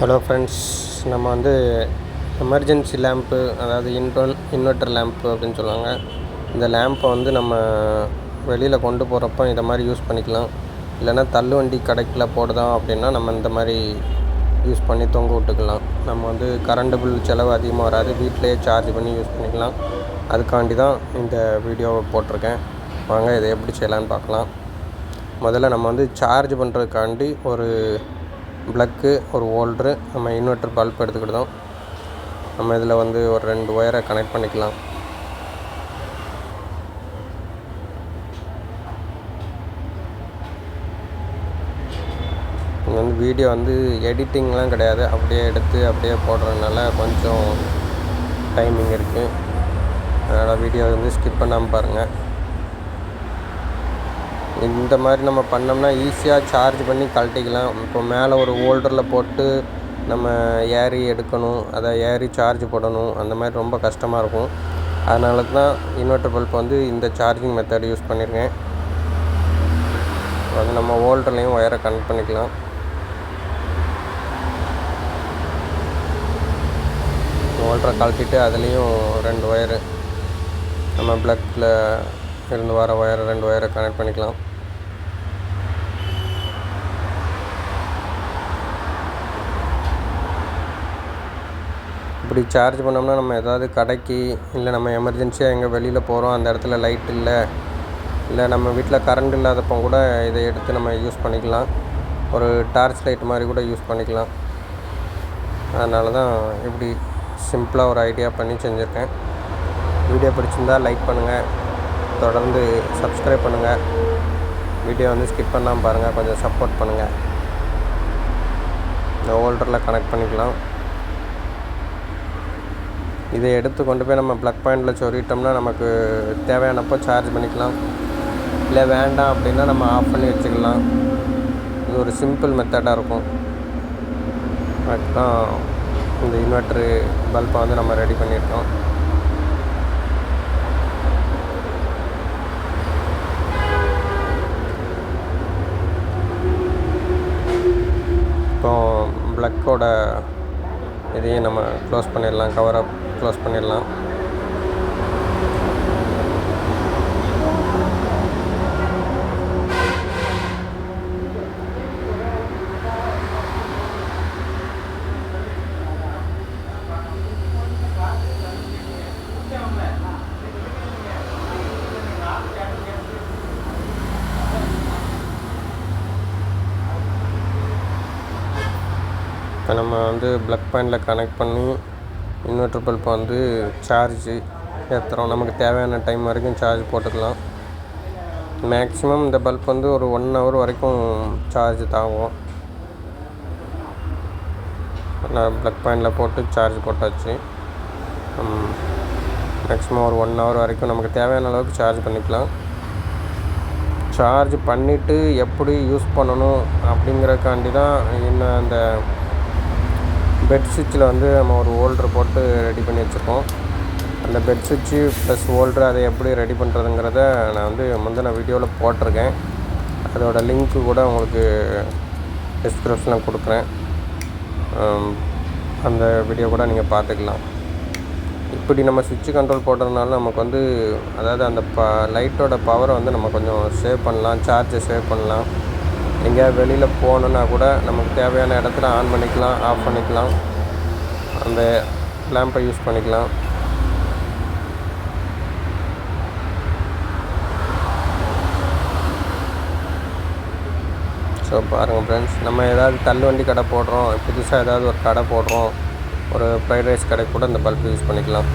Hello friends நம்ம வந்து emergency lamp அதாவது இன்டோல் இன்வெர்ட்டர் லேம்ப்பு அப்படின்னு சொல்லுவாங்க. இந்த லேம்பை வந்து நம்ம வெளியில் கொண்டு போகிறப்ப இதை மாதிரி யூஸ் பண்ணிக்கலாம். இல்லைன்னா தள்ளுவண்டி கடைக்கில் போடுதோம் அப்படின்னா நம்ம இந்த மாதிரி யூஸ் பண்ணி தொங்க விட்டுக்கலாம். நம்ம வந்து கரண்ட் பில் செலவு அதிகமாக வராது. வீட்டிலேயே சார்ஜ் பண்ணி யூஸ் பண்ணிக்கலாம். அதுக்காண்டி தான் இந்த வீடியோவை போட்டிருக்கேன். வாங்க இதை எப்படி செய்யலான்னு பார்க்கலாம். முதல்ல நம்ம வந்து சார்ஜ் பண்ணுறதுக்காண்டி ஒரு ப்ளக்கு ஒரு ஹோல்ட்ரு நம்ம இன்வெர்ட்டர் பல்ப் எடுத்துக்கிட்டோம். நம்ம இதில் வந்து ஒரு ரெண்டு ஒயரை கனெக்ட் பண்ணிக்கலாம். இங்கே வந்து வீடியோ வந்து எடிட்டிங்லாம் கிடையாது. அப்படியே எடுத்து அப்படியே போடுறதுனால கொஞ்சம் டைமிங் இருக்குது அதனால் வீடியோ வந்து ஸ்கிப் பண்ணாமல் பாருங்கள் இந்த மாதிரி நம்ம பண்ணோம்னா ஈஸியாக சார்ஜ் பண்ணி கழட்டிக்கலாம். இப்போ மேலே ஒரு ஹோல்டரில் போட்டு நம்ம ஏறி எடுக்கணும் அதை ஏறி சார்ஜ் போடணும் அந்த மாதிரி ரொம்ப கஷ்டமாக இருக்கும். அதனால தான் இன்வெர்ட்டர் பல்ப் வந்து இந்த சார்ஜிங் மெத்தட் யூஸ் பண்ணியிருக்கேன் அது நம்ம ஹோல்டர்லேயும் ஒயரை கனெக்ட் பண்ணிக்கலாம். ஹோல்டரை கழட்டிட்டு அதுலேயும் ரெண்டு ஒயரு நம்ம ப்ளக்கில் இருந்து வர ஒயரை ரெண்டு ஒயரை கனெக்ட் பண்ணிக்கலாம். இப்படி சார்ஜ் பண்ணோம்னா நம்ம ஏதாவது கடைக்கு இல்லை நம்ம எமர்ஜென்சியாக எங்கே வெளியில் போகிறோம் அந்த இடத்துல லைட் இல்லை இல்லை நம்ம வீட்டில் கரண்ட் இல்லாதப்போ கூட இதை எடுத்து நம்ம யூஸ் பண்ணிக்கலாம். ஒரு டார்ச் லைட் மாதிரி கூட யூஸ் பண்ணிக்கலாம். அதனால தான் இப்படி சிம்பிளாக ஒரு ஐடியா பண்ணி செஞ்சுருக்கேன். வீடியோ பிடிச்சிருந்தா லைக் பண்ணுங்கள் தொடர்ந்து சப்ஸ்கிரைப் பண்ணுங்கள் வீடியோ வந்து ஸ்கிப் பண்ணாமல் பாருங்கள் கொஞ்சம் சப்போர்ட் பண்ணுங்கள் இந்த ஹோல்டரில் கனெக்ட் பண்ணிக்கலாம். இதை எடுத்து கொண்டு போய் நம்ம ப்ளக் பாயிண்டில் சொருகிட்டோம்னா நமக்கு தேவையானப்போ சார்ஜ் பண்ணிக்கலாம். இல்லை வேண்டாம் அப்படின்னா நம்ம ஆஃப் பண்ணி வச்சுக்கலாம். இது ஒரு சிம்பிள் மெத்தடாக இருக்கும். அதுதான் இந்த இன்வெர்ட்ரு பல்பை வந்து நம்ம ரெடி பண்ணியிருக்கோம். இப்போ ப்ளக்கோட இதையும் நம்ம க்ளோஸ் பண்ணிடலாம் கவர் அப் க்ளோஸ் பண்ணிடலாம். இப்போ நம்ம வந்து ப்ளக் பாயிண்டில் கனெக்ட் பண்ணி இன்வெர்ட்டர் பல்பை வந்து சார்ஜு ஏற்றுறோம் நமக்கு தேவையான டைம் வரைக்கும் சார்ஜ் போட்டுக்கலாம். மேக்ஸிமம் இந்த பல்ப் வந்து ஒரு ஒன் ஹவர் வரைக்கும் சார்ஜ் தாங்கும் நான் ப்ளக் பாயிண்டில் போட்டு சார்ஜ் போட்டாச்சு. மேக்ஸிமம் ஒரு ஒன் ஹவர் வரைக்கும் நமக்கு தேவையான அளவுக்கு சார்ஜ் பண்ணிக்கலாம். சார்ஜ் பண்ணிவிட்டு எப்படி யூஸ் பண்ணணும் அப்படிங்கிறக்காண்டி தான் இன்னும் அந்த பெட் சுவிட்சில் வந்து நம்ம ஒரு ஹோல்ட்ரு போட்டு ரெடி பண்ணி வச்சுருக்கோம். அந்த பெட் சுவிட்சு ப்ளஸ் ஹோல்ட்ரு அதை எப்படி ரெடி பண்ணுறதுங்கிறத நான் வந்து முந்தின வீடியோவில் போட்டிருக்கேன். அதோடய லிங்க்கு கூட உங்களுக்கு டிஸ்கிரிப்ஷனில் கொடுக்குறேன். அந்த வீடியோ கூட நீங்கள் பார்த்துக்கலாம். இப்படி நம்ம சுவிட்சு கண்ட்ரோல் போடுறதுனால நமக்கு வந்து அதாவது அந்த ப லைட்டோட பவரை வந்து நம்ம கொஞ்சம் சேவ் பண்ணலாம் சார்ஜை சேவ் பண்ணலாம். எங்கேயாவது வெளியில் போகணுன்னா கூட நமக்கு தேவையான இடத்துல ஆன் பண்ணிக்கலாம் ஆஃப் பண்ணிக்கலாம். அந்த லேம்பை யூஸ் பண்ணிக்கலாம். ஸோ பாருங்கள் ஃப்ரெண்ட்ஸ் நம்ம ஏதாவது தள்ளுவண்டி கடை போடுறோம் புதுசாக ஏதாவது ஒரு கடை போடுறோம் ஒரு ஃப்ரைட் ரைஸ் கடை கூட இந்த பல்ப் யூஸ் பண்ணிக்கலாம்.